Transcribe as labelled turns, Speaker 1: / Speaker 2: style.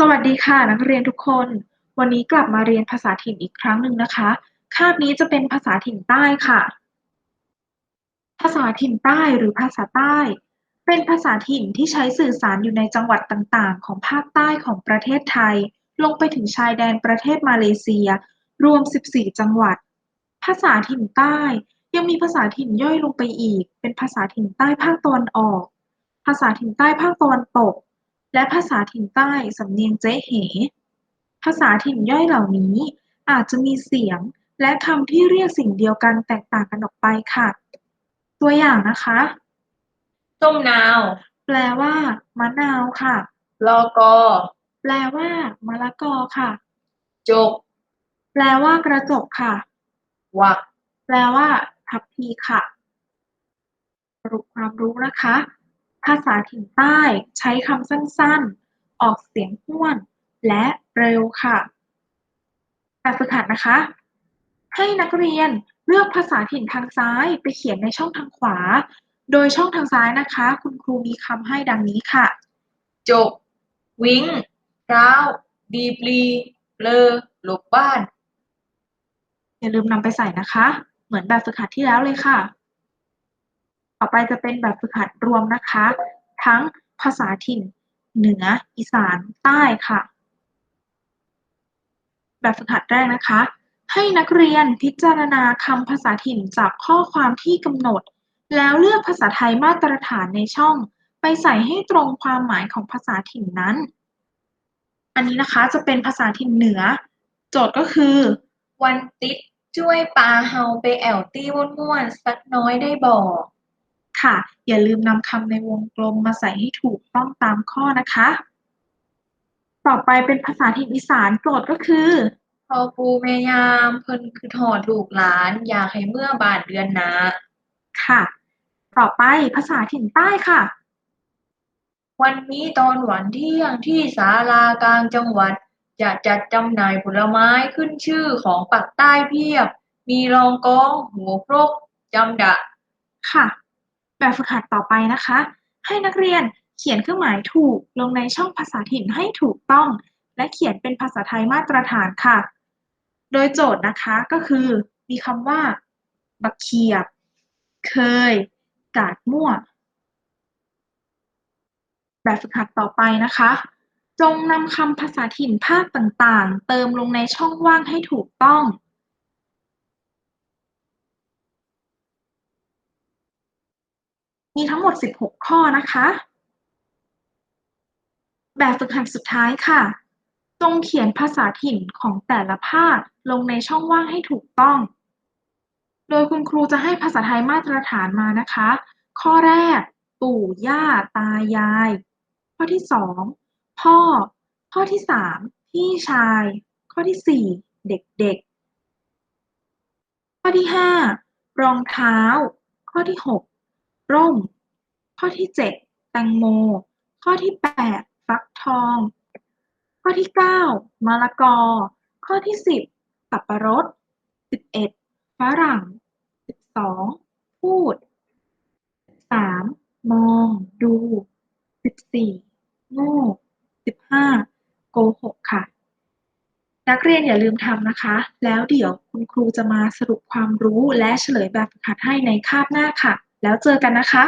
Speaker 1: สวัสดีค่ะ นักเรียนทุกคน วันนี้กลับมาเรียนภาษาถิ่นอีกครั้งหนึ่งนะคะ คาบนี้จะเป็นภาษาถิ่นใต้ค่ะ ภาษาถิ่นใต้หรือภาษาใต้ เป็นภาษาถิ่นที่ใช้สื่อสารอยู่ในจังหวัดต่างๆ ของภาคใต้ของประเทศไทย ลงไปถึงชายแดนประเทศมาเลเซีย รวม 14 จังหวัด ภาษาถิ่นใต้ ยังมีภาษาถิ่นย่อยลงไปอีก เป็นภาษาถิ่นใต้ภาคตะวันออก ภาษาถิ่นใต้ภาคตะวันตก และภาษาถิ่นใต้สำเนียงเจ๊เห ภาษาถิ่นย่อยเหล่านี้อาจจะมีเสียงและคำที่เรียกสิ่งเดียวกันแตกต่างกันออกไปค่ะ ตัวอย่างนะคะ
Speaker 2: ส้มนาว
Speaker 1: แปลว่ามะนาวค่ะ
Speaker 2: ลอกอ
Speaker 1: แปลว่ามะละกอค่ะ
Speaker 2: จก
Speaker 1: แปลว่ากระจกค่ะ
Speaker 2: หวัก
Speaker 1: แปลว่าทัพพีค่ะ สรุปความรู้นะคะ ภาษาถิ่นใต้ใช้คำสั้นๆ ออกเสียงห้วน และเร็วค่ะแบบฝึกหัดนะคะ ให้นักเรียนเลือกภาษาถิ่นทางซ้ายไปเขียนในช่องทางขวา โดยช่องทางซ้ายนะคะ คุณครูมีคำให้ดังนี้ค่ะ
Speaker 2: จก วิ้งร้าว ดีปลีเลอหลบบ้าน
Speaker 1: อย่าลืมนำไปใส่นะคะ เหมือนแบบฝึกหัดที่แล้วเลยค่ะต่ อไปจะเป็นแบบฝึกหัดรวมนะคะ ทั้งภาษาถิ่นเหนืออีสานใต้ค่ะ แบบฝึกหัดแรกนะคะ ให้นักเรียนพิจารณาคำภาษาถิ่นจากข้อความที่กำหนด แล้วเลือกภาษาไทยมาตรฐานในช่อง ไปใส่ให้ตรงความหมายของภาษาถิ่นนั้น อันนี้นะคะจะเป็นภาษาถิ่นเหนือ โจทย์ก็คือ
Speaker 2: วันติดช่วยปลาเฮาไปแอวตี้ม่วนๆสักน้อยได้บ่
Speaker 1: ค่ะ อย่าลืมนำคำในวงกลมมาใส่ให้ถูกต้องตามข้อนะคะ ต่อไปเป็นภาษาถิ่นอีสานโจทย์ก็คือ
Speaker 2: พอปูแม่ยามเพิ่นคือถอดลูกหลาน อยากให้เมื่อบานเดือนหนา
Speaker 1: ค่ะ ต่อไปภาษาถิ่นใต้ค่ะ
Speaker 2: วันนี้ตอนหวันเที่ยงที่ศาลากลางจังหวัด จะจัดจำหน่ายผลไม้ขึ้นชื่อของปักใต้เพียบ มีรองกองหัวพรกจำดะ
Speaker 1: ค่ะ แบบฝึกหัดต่อไปนะคะ ให้นักเรียนเขียนเครื่องหมายถูกลงในช่องภาษาถิ่นให้ถูกต้อง และเขียนเป็นภาษาไทยมาตรฐานค่ะ โดยโจทย์นะคะก็คือมีคำว่า บักเขียบ เคย กาดมั่ว แบบฝึกหัดต่อไปนะคะ จงนำคำภาษาถิ่นภาคต่างๆ เติมลงในช่องว่างให้ถูกต้อง มีทั้งหมด 16 ข้อนะคะ แบบฝึกหัดสุดท้ายค่ะ จงเขียนภาษาถิ่นของแต่ละภาคลงในช่องว่างให้ถูกต้อง โดยคุณครูจะให้ภาษาไทยมาตรฐานมานะคะ ข้อแรก ปู่ย่า ตายาย ข้อที่สองพ่อ ข้อที่สามพี่ชาย ข้อที่สี่เด็กๆ ข้อที่ห้ารองเท้า ข้อที่หก ร่ม ข้อที่เจ็ดแตงโม ข้อที่แปดฟักทอง ข้อที่เก้ามะละกอ ข้อที่สิบสับปะรดสิบเอ็ดฝรั่งสิบสองพูดสามมองดูสิบสี่โง่สิบห้าโกหกค่ะ นักเรียนอย่าลืมทำนะคะ แล้วเดี๋ยวคุณครูจะมาสรุปความรู้และเฉลยแบบฝึกหัดให้ในคาบหน้าค่ะ แล้วเจอกันนะคะ